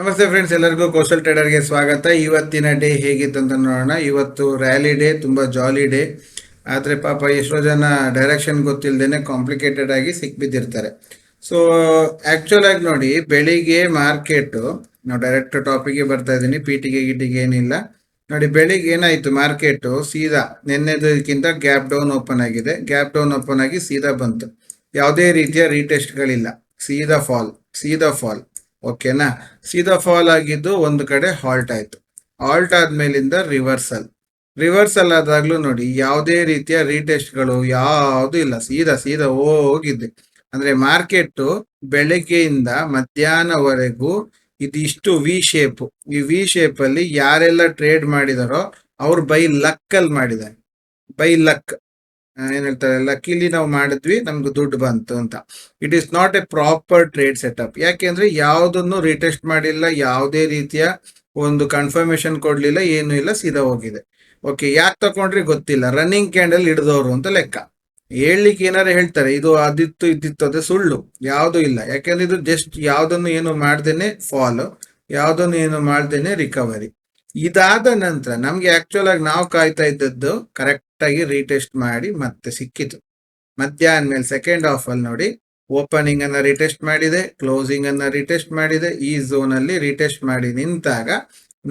ನಮಸ್ತೆ ಫ್ರೆಂಡ್ಸ್ ಎಲ್ಲರಿಗೂ ಕೌಶಲ್ ಟ್ರೇಡರ್ಗೆ ಸ್ವಾಗತ. ಇವತ್ತಿನ ಡೇ ಹೇಗಿತ್ತು ಅಂತ ನೋಡೋಣ. ಇವತ್ತು ರ್ಯಾಲಿ ಡೇ ತುಂಬ ಜಾಲಿ ಡೇ ಆದರೆ ಪಾಪ ಎಷ್ಟೋ ಜನ ಡೈರೆಕ್ಷನ್ ಗೊತ್ತಿಲ್ಲದೇನೆ ಕಾಂಪ್ಲಿಕೇಟೆಡ್ ಆಗಿ ಸಿಕ್ಬಿದ್ದಿರ್ತಾರೆ. ಸೊ ಆ್ಯಕ್ಚುಲ್ ಆಗಿ ನೋಡಿ, ಬೆಳಿಗ್ಗೆ ಮಾರ್ಕೆಟು ನಾವು ಡೈರೆಕ್ಟ್ ಟಾಪಿಗೆ ಬರ್ತಾ ಇದ್ದೀನಿ. ಪಿ ಟಿಗೆ ಗಿಟಿಗೆ ಏನಿಲ್ಲ. ನೋಡಿ, ಬೆಳಿಗ್ಗೆ ಏನಾಯಿತು? ಮಾರ್ಕೆಟು ಸೀದಾ, ನಿನ್ನೆದಕ್ಕಿಂತ ಗ್ಯಾಪ್ ಡೌನ್ ಓಪನ್ ಆಗಿದೆ. ಗ್ಯಾಪ್ ಡೌನ್ ಓಪನ್ ಆಗಿ ಸೀದಾ ಬಂತು. ಯಾವುದೇ ರೀತಿಯ ರೀಟೆಸ್ಟ್ಗಳಿಲ್ಲ ಸೀದಾ ಫಾಲ್ ಸೀದಾ ಫಾಲ್ ಓಕೆನಾ? ಸೀದಾ ಫಾಲ್ ಆಗಿದ್ದು ಒಂದು ಕಡೆ ಹಾಲ್ಟ್ ಆಯ್ತು. ಹಾಲ್ಟ್ ಆದ್ಮೇಲಿಂದ ರಿವರ್ಸಲ್ ರಿವರ್ಸಲ್ ಆದಾಗ್ಲೂ ನೋಡಿ, ಯಾವುದೇ ರೀತಿಯ ರೀಟೆಸ್ಟ್ಗಳು ಯಾವುದು ಇಲ್ಲ. ಸೀದಾ ಸೀದಾ ಹೋಗಿದ್ದೆ ಅಂದ್ರೆ ಮಾರ್ಕೆಟ್ ಬೆಳಗ್ಗೆಯಿಂದ ಮಧ್ಯಾಹ್ನವರೆಗೂ ಇದಿಷ್ಟು ವಿ ಶೇಪ್ ಈ ವಿ ಶೇಪ್ ಅಲ್ಲಿ ಯಾರೆಲ್ಲ ಟ್ರೇಡ್ ಮಾಡಿದಾರೋ, ಅವ್ರು ಬೈ ಲಕ್ ಅಲ್ಲಿ ಮಾಡಿದ್ದಾರೆ. ಬೈ ಲಕ್ ಏನ್ ಹೇಳ್ತಾರೆ ಲಕ್ಕಿಲಿ ನಾವು ಮಾಡಿದ್ವಿ, ನಮ್ಗೆ ದುಡ್ಡು ಬಂತು ಅಂತ. It is not a proper trade setup ಯಾಕೆಂದ್ರೆ ಯಾವುದನ್ನು ರಿಟೆಸ್ಟ್ ಮಾಡಿಲ್ಲ, ಯಾವುದೇ ರೀತಿಯ ಒಂದು ಕನ್ಫರ್ಮೇಶನ್ ಕೊಡ್ಲಿಲ್ಲ, ಏನು ಇಲ್ಲ, ಸೀದಾ ಹೋಗಿದೆ. ಓಕೆ ಯಾಕೆ ತಕೊಂಡ್ರಿ ಗೊತ್ತಿಲ್ಲ. ರನ್ನಿಂಗ್ ಕ್ಯಾಂಡಲ್ ಹಿಡಿದವರು ಅಂತ ಲೆಕ್ಕ. ಹೇಳಲಿಕ್ಕೆ ಏನಾರು ಹೇಳ್ತಾರೆ, ಇದು ಅದಿತ್ತು, ಇದ್ದಿತ್ತು, ಅದೇ ಸುಳ್ಳು. ಯಾವುದು ಇಲ್ಲ. ಯಾಕೆಂದ್ರೆ ಇದು ಜಸ್ಟ್ ಯಾವ್ದನ್ನು ಏನು ಮಾಡ್ದೇನೆ ಫಾಲ್ ಯಾವ್ದನ್ನು ಏನು ಮಾಡ್ದೇನೆ ರಿಕವರಿ ಇದಾದ ನಂತರ ನಮ್ಗೆ ಆಕ್ಚುಲ್ ಆಗಿ ನಾವು ಕಾಯ್ತಾ ಇದ್ದದ್ದು ಕರೆಕ್ಟ್ ಆಗಿ ರೀಟೆಸ್ಟ್ ಮಾಡಿ ಮತ್ತೆ ಸಿಕ್ಕಿತು. ಮಧ್ಯಾಹ್ನ ಮೇಲೆ ಸೆಕೆಂಡ್ ಹಾಫ್ ಅಲ್ಲಿ ನೋಡಿ ಓಪನಿಂಗ್ ಅನ್ನ ರಿಟೆಸ್ಟ್ ಮಾಡಿದೆ ಕ್ಲೋಸಿಂಗ್ ಅನ್ನ ರಿಟೆಸ್ಟ್ ಮಾಡಿದೆ, ಈ ಝೋನ್ ಅಲ್ಲಿ ರಿಟೆಸ್ಟ್ ಮಾಡಿ ನಿಂತಾಗ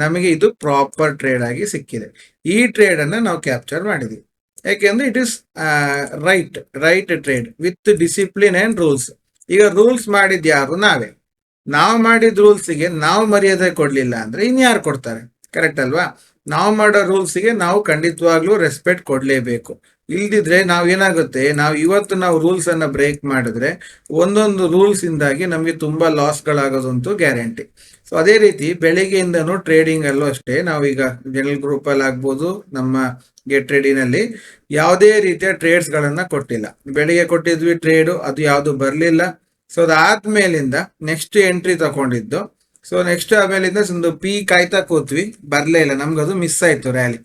ನಮಗೆ ಇದು ಪ್ರಾಪರ್ ಟ್ರೇಡ್ ಆಗಿ ಸಿಕ್ಕಿದೆ. ಈ ಟ್ರೇಡ್ ಅನ್ನ ನಾವು ಕ್ಯಾಪ್ಚರ್ ಮಾಡಿದ್ವಿ. ಯಾಕೆಂದ್ರೆ it is right right trade with discipline and rules ಈಗ ರೂಲ್ಸ್ ಮಾಡಿದ್ ಯಾರು? ನಾವೇ. ನಾವು ಮಾಡಿದ ರೂಲ್ಸ್ಗೆ ನಾವು ಮರ್ಯಾದೆ ಕೊಡ್ಲಿಲ್ಲ ಅಂದ್ರೆ ಇನ್ಯಾರು ಕೊಡ್ತಾರೆ? ಕರೆಕ್ಟ್ ಅಲ್ವಾ? ನಾವು ಮಾಡೋ ರೂಲ್ಸ್ಗೆ ನಾವು ಖಂಡಿತವಾಗ್ಲೂ ರೆಸ್ಪೆಕ್ಟ್ ಕೊಡಲೇಬೇಕು. ಇಲ್ದಿದ್ರೆ ನಾವ್ ಏನಾಗುತ್ತೆ, ನಾವು ಇವತ್ತು ನಾವು ರೂಲ್ಸ್ ಅನ್ನ ಬ್ರೇಕ್ ಮಾಡಿದ್ರೆ ಒಂದೊಂದು ರೂಲ್ಸ್ ಇಂದಾಗಿ ನಮಗೆ ತುಂಬಾ ಲಾಸ್ಗಳಾಗೋದಂತೂ ಗ್ಯಾರಂಟಿ ಸೊ ಅದೇ ರೀತಿ ಬೆಳಿಗ್ಗೆಯಿಂದನೂ ಟ್ರೇಡಿಂಗ್ ಅಲ್ಲೂ ಅಷ್ಟೇ ನಾವೀಗ ಜನರಲ್ ಗ್ರೂಪ್ ಅಲ್ಲಿ ಆಗ್ಬೋದು, ನಮ್ಮ ಗೆಟ್ ಟ್ರೇಡಿನಲ್ಲಿ ಯಾವುದೇ ರೀತಿಯ ಟ್ರೇಡ್ಸ್ ಗಳನ್ನ ಕೊಟ್ಟಿಲ್ಲ. ಬೆಳಿಗ್ಗೆ ಕೊಟ್ಟಿದ್ವಿ ಟ್ರೇಡು ಅದು ಯಾವುದು ಬರಲಿಲ್ಲ. ಸೊ ಅದಾದ್ಮೇಲಿಂದ ನೆಕ್ಸ್ಟ್ ಎಂಟ್ರಿ ತಗೊಂಡಿದ್ದು ಸೊ ನೆಕ್ಸ್ಟ್ ಆಮೇಲಿಂದ ಒಂದು ಪಿ ಕಾಯ್ತಾ ಕೂತ್ವಿ. ಬರ್ಲೇ ಇಲ್ಲ. ನಮ್ಗೆ ಅದು ಮಿಸ್ ಆಯ್ತು ರ್ಯಾಲಿ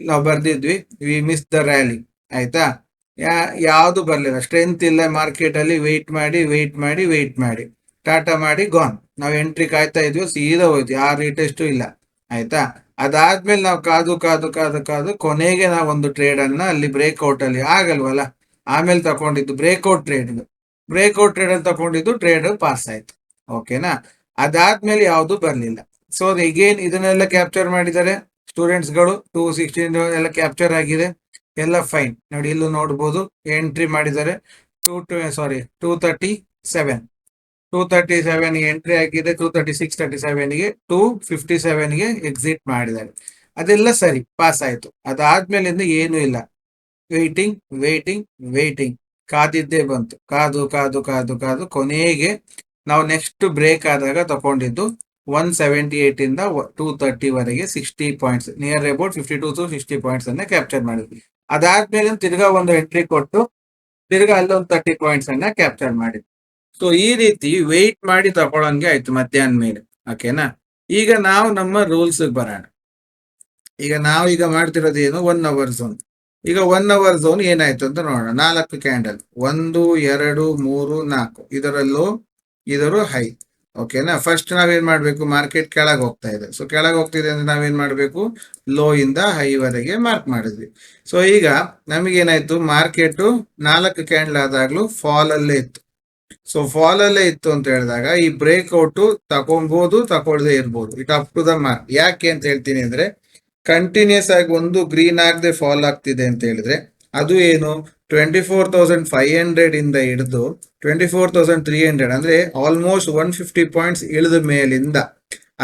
ನಾವು ಬರ್ದಿದ್ವಿ. ವಿ ಮಿಸ್ ದ ರ್ಯಾಲಿ ಆಯ್ತಾ? ಯಾ, ಯಾವುದು ಬರಲಿಲ್ಲ. ಸ್ಟ್ರೆಂತ್ ಇಲ್ಲ ಮಾರ್ಕೆಟ್ ಅಲ್ಲಿ. ವೆಯ್ಟ್ ಮಾಡಿ ವೆಯ್ಟ್ ಮಾಡಿ ವೆಯ್ಟ್ ಮಾಡಿ. ಟಾಟಾ ಮಾಡಿ ಗಾನ್ ನಾವು ಎಂಟ್ರಿ ಕಾಯ್ತಾ ಇದ್ವಿ. ಸೀದಾ ಹೋಯ್ತು. ಯಾರು ರೇಟೆಸ್ಟು ಇಲ್ಲ. ಆಯ್ತಾ? ಅದಾದ್ಮೇಲೆ ನಾವು ಕಾದು ಕಾದು ಕಾದು ಕಾದು ಕೊನೆಗೆ ನಾವು ಒಂದು ಟ್ರೇಡ್ ಅನ್ನ ಅಲ್ಲಿ ಬ್ರೇಕ್ಔಟ್ ಅಲ್ಲಿ ಆಗಲ್ವಲ್ಲ? ಆಮೇಲೆ ತಗೊಂಡಿದ್ದು ಬ್ರೇಕ್ಔಟ್ ಟ್ರೇಡ್ ಬ್ರೇಕ್ಔಟ್ ಟ್ರೇಡ್ ಅಲ್ಲಿ ತಗೊಂಡಿದ್ದು ಟ್ರೇಡ್ ಪಾಸ್ ಆಯ್ತು. ಓಕೆನಾ ಅದಾದ್ಮೇಲೆ ಯಾವುದು ಬರಲಿಲ್ಲ. ಸೊ ಎಗೇನ್ ಇದನ್ನೆಲ್ಲ ಕ್ಯಾಪ್ಚರ್ ಮಾಡಿದ್ದಾರೆ. ಸ್ಟೂಡೆಂಟ್ಸ್ಗಳು ಟೂ ಸಿಕ್ಸ್ಟೀನ್ ಎಲ್ಲ ಕ್ಯಾಪ್ಚರ್ ಆಗಿದೆ. ಎಲ್ಲ ಫೈನ್ ನೋಡಿ, ಇಲ್ಲೂ ನೋಡ್ಬೋದು. ಎಂಟ್ರಿ ಮಾಡಿದ್ದಾರೆ. Two to sorry two thirty seven two thirty seven entry ಆಗಿದೆ ಟೂ ತರ್ಟಿ ಸಿಕ್ಸ್ ತರ್ಟಿ ಸೆವೆನ್ಗೆ ಟೂ ಫಿಫ್ಟಿ ಸೆವೆನ್ಗೆ ಎಕ್ಸಿಟ್ ಮಾಡಿದ್ದಾರೆ. ಅದೆಲ್ಲ ಸರಿ ಪಾಸ್ ಆಯ್ತು. ಅದಾದ್ಮೇಲಿಂದ ಏನೂ ಇಲ್ಲ. ವೇಟಿಂಗ್ ವೇಟಿಂಗ್ ವೇಟಿಂಗ್ ಕಾದಿದ್ದೇ ಬಂತು. ಕಾದು ಕಾದು ಕಾದು ಕಾದು ಕೊನೆಗೆ ನಾವು ನೆಕ್ಸ್ಟ್ ಬ್ರೇಕ್ ಆದಾಗ ತಗೊಂಡಿದ್ದು ಒನ್ ಸೆವೆಂಟಿ ಏಟ್ ಇಂದ ಟೂ ತರ್ಟಿ ವರೆಗೆ sixty points near about fifty two to sixty points ಅನ್ನ ಕ್ಯಾಪ್ಚರ್ ಮಾಡಿದ್ವಿ. ಅದಾದ್ಮೇಲೆ ತಿರ್ಗಾ ಒಂದು ಎಂಟ್ರಿ ಕೊಟ್ಟು ತಿರ್ಗಾ ಅಲ್ಲೊಂದು ತರ್ಟಿ ಪಾಯಿಂಟ್ಸ್ ಅನ್ನ ಕ್ಯಾಪ್ಚರ್ ಮಾಡಿದ್ವಿ. ಸೊ ಈ ರೀತಿ ವೆಯ್ಟ್ ಮಾಡಿ ತಗೊಳಂಗೆ ಆಯ್ತು ಮಧ್ಯಾಹ್ನ ಮೇಲೆ ಓಕೆನಾ ಈಗ ನಾವು ನಮ್ಮ ರೂಲ್ಸ್ ಬರೋಣ. ಈಗ ನಾವು ಈಗ ಮಾಡ್ತಿರೋದು ಏನು? ಒನ್ ಅವರ್ ಝೋನ್ ಈಗ ಒನ್ ಅವರ್ ಝೋನ್ ಏನಾಯ್ತು ಅಂತ ನೋಡೋಣ. ನಾಲ್ಕು ಕ್ಯಾಂಡಲ್ ಒಂದು, ಎರಡು, ಮೂರು, ನಾಲ್ಕು. ಇದರಲ್ಲೂ ಇದರ ಹೈ ಓಕೆನಾ ಫಸ್ಟ್ ನಾವೇನ್ ಮಾಡ್ಬೇಕು? ಮಾರ್ಕೆಟ್ ಕೆಳಗೆ ಹೋಗ್ತಾ ಇದೆ. ಸೊ ಕೆಳಗೆ ಹೋಗ್ತಿದೆ ಅಂದ್ರೆ ನಾವೇನ್ ಮಾಡ್ಬೇಕು? ಲೋ ಇಂದ ಹೈವರೆಗೆ ಮಾರ್ಕ್ ಮಾಡಿದ್ವಿ. ಸೊ ಈಗ ನಮಗೇನಾಯ್ತು? ಮಾರ್ಕೆಟ್ ನಾಲ್ಕು ಕ್ಯಾಂಡಲ್ ಆದಾಗ್ಲೂ ಫಾಲ್ ಅಲ್ಲೇ ಇತ್ತು. ಸೊ ಫಾಲ್ ಅಲ್ಲೇ ಇತ್ತು ಅಂತ ಹೇಳಿದಾಗ ಈ ಬ್ರೇಕ್ಔಟ್ ತಗೊಬಹುದು ತಗೊಳ್ದೆ ಇರ್ಬೋದು. It up to the mark ಯಾಕೆ ಅಂತ ಹೇಳ್ತೀನಿ ಅಂದ್ರೆ ಕಂಟಿನ್ಯೂಸ್ ಆಗಿ ಒಂದು ಗ್ರೀನ್ ಆಗದೆ ಫಾಲ್ ಆಗ್ತಿದೆ ಅಂತ ಹೇಳಿದ್ರೆ, ಅದು ಏನು? Twenty four thousand five hundred ಇಂದ ಹಿಡಿದು twenty four thousand three hundred ಅಂದ್ರೆ ಆಲ್ಮೋಸ್ಟ್ ಒನ್ ಫಿಫ್ಟಿ ಪಾಯಿಂಟ್ಸ್ ಇಳಿದ ಮೇಲಿಂದ.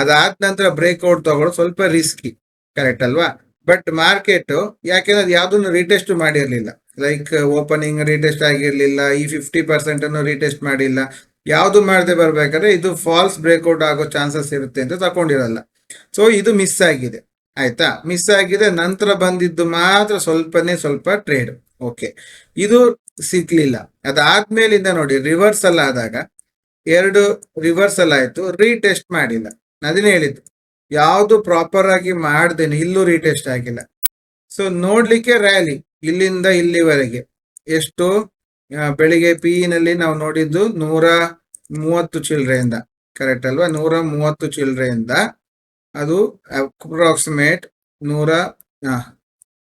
ಅದಾದ ನಂತರ ಬ್ರೇಕ್ಔಟ್ ತಗೊಳ್ಳೋದು ಸ್ವಲ್ಪ ರಿಸ್ಕಿ ಕರೆಕ್ಟ್ ಅಲ್ವಾ? ಬಟ್ ಮಾರ್ಕೆಟ್ ಯಾಕೆಂದ್ರೆ ಅದು ಯಾವ್ದನ್ನು ರೀಟೆಸ್ಟ್ ಮಾಡಿರಲಿಲ್ಲ. ಲೈಕ್ ಓಪನಿಂಗ್ ರೀಟೆಸ್ಟ್ ಆಗಿರಲಿಲ್ಲ, ಈ ಫಿಫ್ಟಿ ಪರ್ಸೆಂಟ್ ಅನ್ನು ರೀಟೆಸ್ಟ್ ಮಾಡಿಲ್ಲ. ಯಾವುದು ಮಾಡದೆ ಬರ್ಬೇಕಾದ್ರೆ ಇದು ಫಾಲ್ಸ್ ಬ್ರೇಕ್ಔಟ್ ಆಗೋ ಚಾನ್ಸಸ್ ಇರುತ್ತೆ ಅಂತ ತಕೊಂಡಿರಲ್ಲ ಸೊ ಇದು ಮಿಸ್ ಆಗಿದೆ. ಆಯ್ತಾ? ಮಿಸ್ ಆಗಿದೆ, ನಂತರ ಬಂದಿದ್ದು ಮಾತ್ರ ಸ್ವಲ್ಪನೇ ಸ್ವಲ್ಪ ಟ್ರೇಡ್ ಓಕೆ. ಇದು ಸಿಗ್ಲಿಲ್ಲ. ಅದಾದ್ಮೇಲಿಂದ ನೋಡಿ ರಿವರ್ಸಲ್ ಆದಾಗ ಎರಡು ರಿವರ್ಸಲ್ ಆಯ್ತು ರೀಟೆಸ್ಟ್ ಮಾಡಿಲ್ಲ. ಅದನ್ನೇ ಹೇಳಿದ್ದು. ಯಾವುದು ಪ್ರಾಪರ್ ಆಗಿ ಮಾಡ್ದೇನೆ, ಇಲ್ಲೂ ರೀಟೆಸ್ಟ್ ಆಗಿಲ್ಲ. ಸೊ ನೋಡ್ಲಿಕ್ಕೆ ರ್ಯಾಲಿ ಇಲ್ಲಿಂದ ಇಲ್ಲಿವರೆಗೆ. ಎಷ್ಟು? ಬೆಳಿಗ್ಗೆ ಪಿ ನಲ್ಲಿ ನಾವು ನೋಡಿದ್ದು ನೂರ ಮೂವತ್ತು ಚಿಲ್ಲರೆಯಿಂದ ಕರೆಕ್ಟ್ ಅಲ್ವಾ? ನೂರ ಮೂವತ್ತು ಚಿಲ್ಲರೆಯಿಂದ ಅದು ಅಪ್ರಾಕ್ಸಿಮೇಟ್ ನೂರ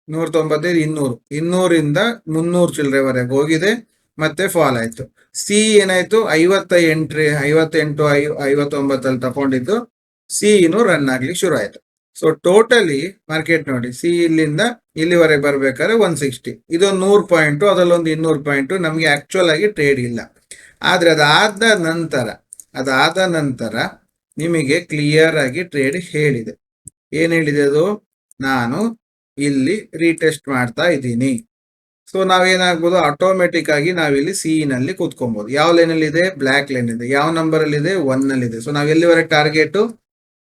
ನೂರ ತೊಂಬತ್ತೈದು ಇನ್ನೂರು. ಇನ್ನೂರಿಂದ ಮುನ್ನೂರು ಚಿಲ್ಲರೆವರೆಗೆ ಹೋಗಿದೆ, ಮತ್ತೆ ಫಾಲ್ ಆಯ್ತು. ಸಿ ಏನಾಯ್ತು? ಐವತ್ತ ಎಂಟ್ರಿ ಐವತ್ತೆಂಟು, ಐ, ಐವತ್ತೊಂಬತ್ತಲ್ಲಿ ತಗೊಂಡಿದ್ದು ಸಿ ಇನ್ನು ರನ್ ಆಗ್ಲಿಕ್ಕೆ ಶುರು ಆಯ್ತು. ಸೊ ಟೋಟಲಿ ಮಾರ್ಕೆಟ್ ನೋಡಿ ಸಿ ಇಲ್ಲಿಂದ ಇಲ್ಲಿವರೆಗೆ ಬರ್ಬೇಕಾದ್ರೆ ಒನ್ ಸಿಕ್ಸ್ಟಿ ಇದೊಂದು ನೂರು ಪಾಯಿಂಟು ಅದರಲ್ಲೊಂದು ಇನ್ನೂರು ಪಾಯಿಂಟು ನಮಗೆ ಆಕ್ಚುಲ್ ಆಗಿ ಟ್ರೇಡ್ ಇಲ್ಲ. ಆದ್ರೆ ಅದಾದ ನಂತರ ಅದಾದ ನಂತರ ನಿಮಗೆ ಕ್ಲಿಯರ್ ಆಗಿ ಟ್ರೇಡ್ ಹೇಳಿದೆ. ಏನ್ ಹೇಳಿದೆ ಅದು? ನಾನು ಇಲ್ಲಿ ರೀಟೆಸ್ಟ್ ಮಾಡ್ತಾ ಇದ್ದೀನಿ. ಸೊ ನಾವೇನಾಗ್ಬೋದು ಆಟೋಮೆಟಿಕ್ ಆಗಿ ನಾವಿಲ್ಲಿ ಸಿ ನಲ್ಲಿ ಕೂತ್ಕೊಬಹುದು ಯಾವ ಲೈನ್ ಅಲ್ಲಿ ಇದೆ ಬ್ಲಾಕ್ ಲೈನ್ ಇದೆ. ಯಾವ ನಂಬರ್ ಅಲ್ಲಿ ಇದೆ ಒನ್ನಲ್ಲಿ ಇದೆ ಸೊ ನಾವ್ ಎಲ್ಲಿವರೆಗೆ ಟಾರ್ಗೆಟ್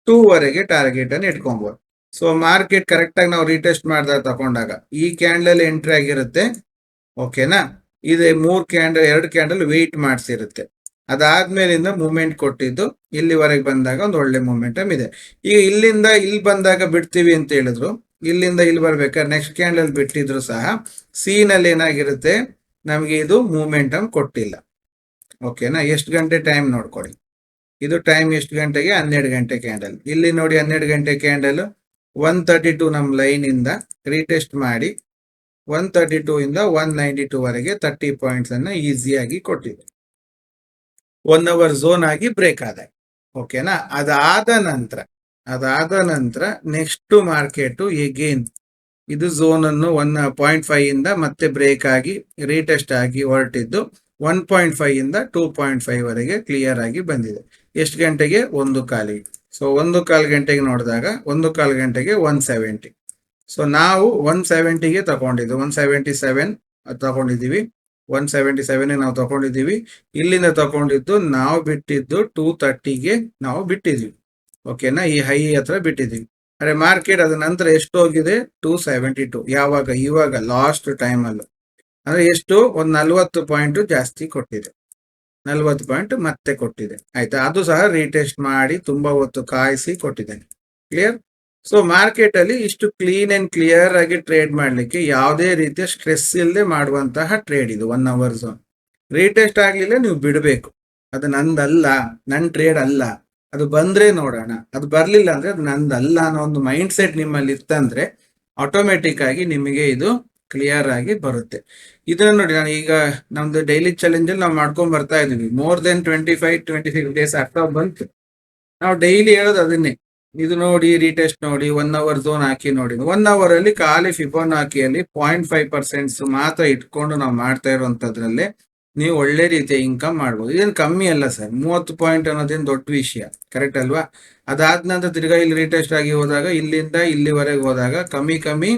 ಟೂ ವರೆಗೆ ಟಾರ್ಗೆಟ್ ಅನ್ನು ಇಟ್ಕೊಬಹುದು ಸೊ ಮಾರ್ಕೆಟ್ ಕರೆಕ್ಟ್ ಆಗಿ ನಾವು ರೀಟೆಸ್ಟ್ ಮಾಡಿದಾಗ ತಗೊಂಡಾಗ ಈ ಕ್ಯಾಂಡಲ್ ಎಂಟ್ರಿ ಆಗಿರುತ್ತೆ. ಓಕೆನಾ ಇದೆ ಮೂರ್ ಕ್ಯಾಂಡಲ್ ಎರಡು ಕ್ಯಾಂಡಲ್ ವೆಯ್ಟ್ ಮಾಡಿಸಿರುತ್ತೆ. ಅದಾದ್ಮೇಲಿಂದ ಮೂವ್ಮೆಂಟ್ ಕೊಟ್ಟಿದ್ದು, ಇಲ್ಲಿವರೆಗೆ ಬಂದಾಗ ಒಂದು ಒಳ್ಳೆ ಮೂಮೆಂಟಮ್ ಇದೆ. ಈಗ ಇಲ್ಲಿಂದ ಇಲ್ಲಿ ಬಂದಾಗ ಬಿಡ್ತೀವಿ ಅಂತ ಹೇಳಿದ್ರು ಇಲ್ಲಿಂದ ಇಲ್ಲಿ ಬರ್ಬೇಕಾದ್ರೆ ನೆಕ್ಸ್ಟ್ ಕ್ಯಾಂಡಲ್ ಬಿಟ್ಟಿದ್ರು ಸಹ ಸಿ ನಲ್ಲಿ ಏನಾಗಿರುತ್ತೆ? ನಮಗೆ ಇದು ಮೂಮೆಂಟಮ್ ಕೊಟ್ಟಿಲ್ಲ. ಓಕೆನಾ ಎಷ್ಟು ಗಂಟೆ ಟೈಮ್ ನೋಡ್ಕೊಳ್ಳಿ. ಇದು ಟೈಮ್ ಎಷ್ಟು ಗಂಟೆಗೆ? ಹನ್ನೆರಡು ಗಂಟೆ ಕ್ಯಾಂಡಲ್ ಇಲ್ಲಿ ನೋಡಿ ಹನ್ನೆರಡು ಗಂಟೆ ಕ್ಯಾಂಡಲ್ ಒನ್ ತರ್ಟಿ ಟು ನಮ್ಮ ಲೈನ್ ಇಂದ ರೀಟೆಸ್ಟ್ ಮಾಡಿ ಒನ್ ತರ್ಟಿ ಟೂ ಇಂದ ಒನ್ ನೈಂಟಿ ಟೂ ವರೆಗೆ ತರ್ಟಿ ಪಾಯಿಂಟ್ಸ್ ಅನ್ನ ಈಸಿಯಾಗಿ ಕೊಟ್ಟಿದೆ. ಒನ್ ಅವರ್ ಝೋನ್ ಆಗಿ ಬ್ರೇಕ್ ಆದ ಓಕೆನಾ ಅದಾದ ನಂತರ ಅದಾದ ನಂತರ ನೆಕ್ಸ್ಟ್ ಮಾರ್ಕೆಟ್ ಎಗೇನ್ ಇದು ಝೋನ್ ಅನ್ನು ಒನ್ ಪಾಯಿಂಟ್ ಫೈವ್ ಇಂದ ಮತ್ತೆ ಬ್ರೇಕ್ ಆಗಿ ರೀಟೆಸ್ಟ್ ಆಗಿ ಹೊರಟಿದ್ದು ಒನ್ ಪಾಯಿಂಟ್ ಫೈವ್ ಇಂದ ಟೂ ಪಾಯಿಂಟ್ ಫೈವ್ ವರೆಗೆ ಕ್ಲಿಯರ್ ಆಗಿ ಬಂದಿದೆ. ಎಷ್ಟು ಗಂಟೆಗೆ? ಒಂದು ಕಾಲಿಗೆ. ಸೊ ಒಂದು ಕಾಲು ಗಂಟೆಗೆ ನೋಡಿದಾಗ ಒಂದು ಕಾಲು ಗಂಟೆಗೆ ಒನ್ ಸೆವೆಂಟಿ ಸೊ ನಾವು ಒನ್ ಸೆವೆಂಟಿಗೆ ತಗೊಂಡಿದ್ದು. ಒನ್ ಸೆವೆಂಟಿ ಸೆವೆನ್ ತಗೊಂಡಿದ್ದೀವಿ. ಒನ್ ಸೆವೆಂಟಿ ಸೆವೆನ್ ನಾವು ತಗೊಂಡಿದ್ದೀವಿ. ಇಲ್ಲಿಂದ ತಗೊಂಡಿದ್ದು ನಾವು ಬಿಟ್ಟಿದ್ದು ಟೂ ತರ್ಟಿಗೆ ನಾವು ಬಿಟ್ಟಿದ್ವಿ ಓಕೆನಾ? ಈ ಹೈ ಹತ್ರ ಬಿಟ್ಟಿದ್ದೀವಿ. ಅಂದ್ರೆ ಮಾರ್ಕೆಟ್ ಅದ ನಂತರ ಎಷ್ಟು ಹೋಗಿದೆ ಟೂ ಸೆವೆಂಟಿ ಟೂ ಯಾವಾಗ? ಇವಾಗ ಲಾಸ್ಟ್ ಟೈಮ್ ಅಲ್ಲಿ. ಅಂದ್ರೆ ಎಷ್ಟು? ಒಂದು ನಲ್ವತ್ತು ಪಾಯಿಂಟ್ ಜಾಸ್ತಿ ಕೊಟ್ಟಿದೆ. ನಲ್ವತ್ತು ಪಾಯಿಂಟ್ ಮತ್ತೆ ಕೊಟ್ಟಿದೆ. ಆಯ್ತಾ? ಅದು ಸಹ ರೀಟೆಸ್ಟ್ ಮಾಡಿ ತುಂಬಾ ಹೊತ್ತು ಕಾಯಿಸಿ ಕೊಟ್ಟಿದ್ದೇನೆ. ಕ್ಲಿಯರ್ ಸೊ ಮಾರ್ಕೆಟ್ ಅಲ್ಲಿ ಇಷ್ಟು ಕ್ಲೀನ್ ಅಂಡ್ ಕ್ಲಿಯರ್ ಆಗಿ ಟ್ರೇಡ್ ಮಾಡ್ಲಿಕ್ಕೆ ಯಾವುದೇ ರೀತಿಯ ಸ್ಟ್ರೆಸ್ ಇಲ್ಲದೆ ಮಾಡುವಂತಹ ಟ್ರೇಡ್ ಇದು ಒನ್ ಅವರ್ ಝೋನ್ ರೀಟೆಸ್ಟ್ ಆಗ್ಲಿಲ್ಲ, ನೀವು ಬಿಡಬೇಕು. ಅದು ನಂದಲ್ಲ. ನನ್ನ ಟ್ರೇಡ್ ಅಲ್ಲ. ಅದು ಬಂದ್ರೆ ನೋಡೋಣ. ಅದು ಬರ್ಲಿಲ್ಲ ಅಂದ್ರೆ ಅದು ನಂದಲ್ಲ ಅನ್ನೋ ಒಂದು ಮೈಂಡ್ ಸೆಟ್ ನಿಮ್ಮಲ್ಲಿ ಇತ್ತಂದ್ರೆ ಆಟೋಮೆಟಿಕ್ ಆಗಿ ನಿಮಗೆ ಇದು ಕ್ಲಿಯರ್ ಆಗಿ ಬರುತ್ತೆ. ಇದನ್ನ ನೋಡಿ ನಾನು ಈಗ ನಮ್ದು ಡೈಲಿ ಚಾಲೆಂಜ್ ಅಲ್ಲಿ ನಾವು ಮಾಡ್ಕೊಂಡ್ ಬರ್ತಾ ಇದೀವಿ more than twenty five twenty six days ಆಗ್ತಾ ಬಂತು. ನಾವು ಡೈಲಿ ಹೇಳೋದು ಅದನ್ನೇ. ಇದು ನೋಡಿ ರೀಟೆಸ್ಟ್ ನೋಡಿ ಒನ್ ಅವರ್ ಝೋನ್ ಹಾಕಿ ನೋಡಿ. ಒನ್ ಅವರ್ ಅಲ್ಲಿ ಖಾಲಿ ಫಿಬೋನ್ ಹಾಕಿಯಲ್ಲಿ ಪಾಯಿಂಟ್ ಫೈವ್ ಪರ್ಸೆಂಟ್ಸ್ ಮಾತ್ರ ಇಟ್ಕೊಂಡು ನಾವು ಮಾಡ್ತಾ ಇರುವಂತದ್ರಲ್ಲೇ ನೀವು ಒಳ್ಳೆ ರೀತಿಯ ಇನ್ಕಮ್ ಮಾಡ್ಬೋದು. ಇದೇನು ಕಮ್ಮಿ ಅಲ್ಲ ಸರ್ ಮೂವತ್ತು ಪಾಯಿಂಟ್ ಅನ್ನೋದೇನು ದೊಡ್ಡ ವಿಷಯ. ಕರೆಕ್ಟ್ ಅಲ್ವಾ? ಅದಾದ ನಂತರ ತಿರ್ಗಾ ಇಲ್ಲಿ ರೀಟೆಸ್ಟ್ ಆಗಿ ಹೋದಾಗ, ಇಲ್ಲಿಂದ ಇಲ್ಲಿವರೆಗೆ ಹೋದಾಗ ಕಮ್ಮಿ ಕಮ್ಮಿ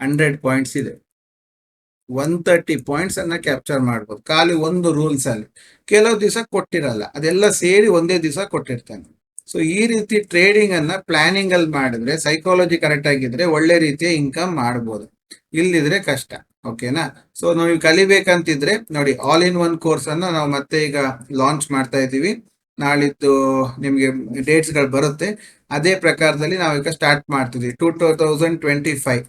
ಹಂಡ್ರೆಡ್ ಪಾಯಿಂಟ್ಸ್ ಇದೆ. ಒನ್ ತರ್ಟಿ ಪಾಯಿಂಟ್ಸ್ ಅನ್ನ ಕ್ಯಾಪ್ಚರ್ ಮಾಡ್ಬೋದು. ಖಾಲಿ ಒಂದು ರೂಲ್ಸ್ ಅಲ್ಲಿ. ಕೆಲವು ದಿವಸ ಕೊಟ್ಟಿರಲ್ಲ. ಅದೆಲ್ಲ ಸೇರಿ ಒಂದೇ ದಿವಸ ಕೊಟ್ಟಿರ್ತಾನೆ. ಸೊ ಈ ರೀತಿ ಟ್ರೇಡಿಂಗ್ ಅನ್ನ ಪ್ಲಾನಿಂಗ್ ಅಲ್ಲಿ ಮಾಡಿದ್ರೆ ಸೈಕಾಲಜಿ ಕರೆಕ್ಟ್ ಆಗಿದ್ರೆ ಒಳ್ಳೆ ರೀತಿಯ ಇನ್ಕಮ್ ಮಾಡ್ಬೋದು. ಇಲ್ಲಿದ್ರೆ ಕಷ್ಟ. ಓಕೆನಾ ಸೊ ನಾವು ಕಲಿಬೇಕಂತಿದ್ರೆ, ನೋಡಿ ಆಲ್ ಇನ್ ಒನ್ ಕೋರ್ಸ್ ಅನ್ನ ನಾವು ಮತ್ತೆ ಈಗ ಲಾಂಚ್ ಮಾಡ್ತಾ ಇದ್ದೀವಿ. ನಾಳಿದ್ದು ನಿಮಗೆ ಡೇಟ್ಸ್ಗಳು ಬರುತ್ತೆ. ಅದೇ ಪ್ರಕಾರದಲ್ಲಿ ನಾವು ಈಗ ಸ್ಟಾರ್ಟ್ ಮಾಡ್ತಿದ್ವಿ. Two two thousand twenty five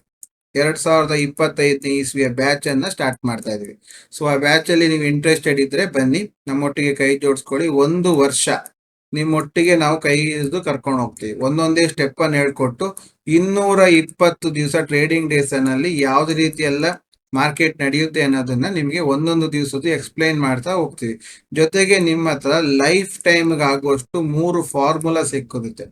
ಎರಡ್ ಸಾವಿರದ ಇಪ್ಪತ್ತೈದನೇ ಇಸ್ವಿಯ ಬ್ಯಾಚ್ ಅನ್ನ ಸ್ಟಾರ್ಟ್ ಮಾಡ್ತಾ ಇದೀವಿ. ಸೊ ಆ ಬ್ಯಾಚ್ ಅಲ್ಲಿ ನೀವು ಇಂಟ್ರೆಸ್ಟೆಡ್ ಇದ್ರೆ ಬನ್ನಿ. ನಮ್ಮೊಟ್ಟಿಗೆ ಕೈ ಜೋಡಿಸ್ಕೊಳ್ಳಿ. ಒಂದು ವರ್ಷ ನಿಮ್ಮೊಟ್ಟಿಗೆ ನಾವು ಕೈ ಹಿಡಿದು ಕರ್ಕೊಂಡು ಹೋಗ್ತೀವಿ. ಒಂದೊಂದೇ ಸ್ಟೆಪ್ ಅನ್ನ ಹೇಳ್ಕೊಟ್ಟು ಇನ್ನೂರ ಇಪ್ಪತ್ತು ದಿವಸ ಟ್ರೇಡಿಂಗ್ ಡೇಸ್ ಅಲ್ಲಿ ಯಾವ್ದು ರೀತಿಯೆಲ್ಲ ಮಾರ್ಕೆಟ್ ನಡೆಯುತ್ತೆ ಅನ್ನೋದನ್ನ ನಿಮಗೆ ಒಂದೊಂದು ದಿವಸದ್ದು ಎಕ್ಸ್ಪ್ಲೈನ್ ಮಾಡ್ತಾ ಹೋಗ್ತೀವಿ. ಜೊತೆಗೆ ನಿಮ್ಮ ಹತ್ರ ಲೈಫ್ ಟೈಮ್ಗೆ ಆಗುವಷ್ಟು ಮೂರು ಫಾರ್ಮುಲಾ ಸಿಕ್ಕುತ್ತೆ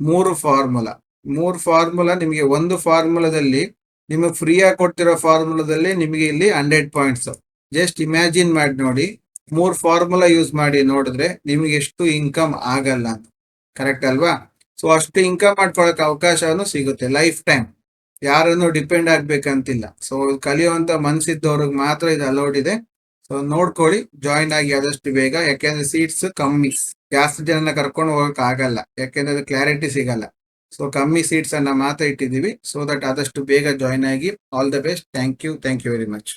ಮೂರು ಫಾರ್ಮುಲಾ ಮೂರು ಫಾರ್ಮುಲಾ ನಿಮಗೆ ಒಂದು ಫಾರ್ಮುಲಾದಲ್ಲಿ ನಿಮಗೆ ಫ್ರೀಯಾಗಿ ಕೊಡ್ತಿರೋ ಫಾರ್ಮುಲಾದಲ್ಲಿ ನಿಮಗೆ ಇಲ್ಲಿ ಹಂಡ್ರೆಡ್ ಪಾಯಿಂಟ್ಸ್ ಜಸ್ಟ್ ಇಮ್ಯಾಜಿನ್ ಮಾಡಿ ನೋಡಿ. ಮೂರು ಫಾರ್ಮುಲಾ ಯೂಸ್ ಮಾಡಿ ನೋಡಿದ್ರೆ ನಿಮಗೆ ಎಷ್ಟು ಇನ್ಕಮ್ ಆಗಲ್ಲ ಅಂತ. ಕರೆಕ್ಟ್ ಅಲ್ವಾ? ಸೊ ಅಷ್ಟು ಇನ್ಕಮ್ ಮಾಡ್ಕೊಳಕ್ ಅವಕಾಶನೂ ಸಿಗುತ್ತೆ. ಲೈಫ್ ಟೈಮ್ ಯಾರನ್ನು ಡಿಪೆಂಡ್ ಆಗ್ಬೇಕಂತಿಲ್ಲ. ಸೊ ಕಲಿಯುವಂತ ಮನ್ಸಿದ್ದವ್ರಿಗೆ ಮಾತ್ರ ಇದು ಅಲೌಡ್ ಇದೆ. ಸೊ ನೋಡ್ಕೊಳ್ಳಿ ಜಾಯಿನ್ ಆಗಿ ಆದಷ್ಟು ಬೇಗ. ಯಾಕೆಂದ್ರೆ ಸೀಟ್ಸ್ ಕಮ್ಮಿ. ಜಾಸ್ತಿ ಜನನ ಕರ್ಕೊಂಡು ಹೋಗಕ್ ಆಗಲ್ಲ. ಯಾಕೆಂದ್ರೆ ಕ್ಲಾರಿಟಿ ಸಿಗಲ್ಲ. ಸೊ ಕಮ್ಮಿ ಸೀಟ್ಸ್ ಅನ್ನ ಮಾತ್ರ ಇಟ್ಟಿದ್ದೀವಿ. ಸೊ ದಟ್ ಆದಷ್ಟು ಬೇಗ ಜಾಯಿನ್ ಆಗಿ all the best thank you thank you very much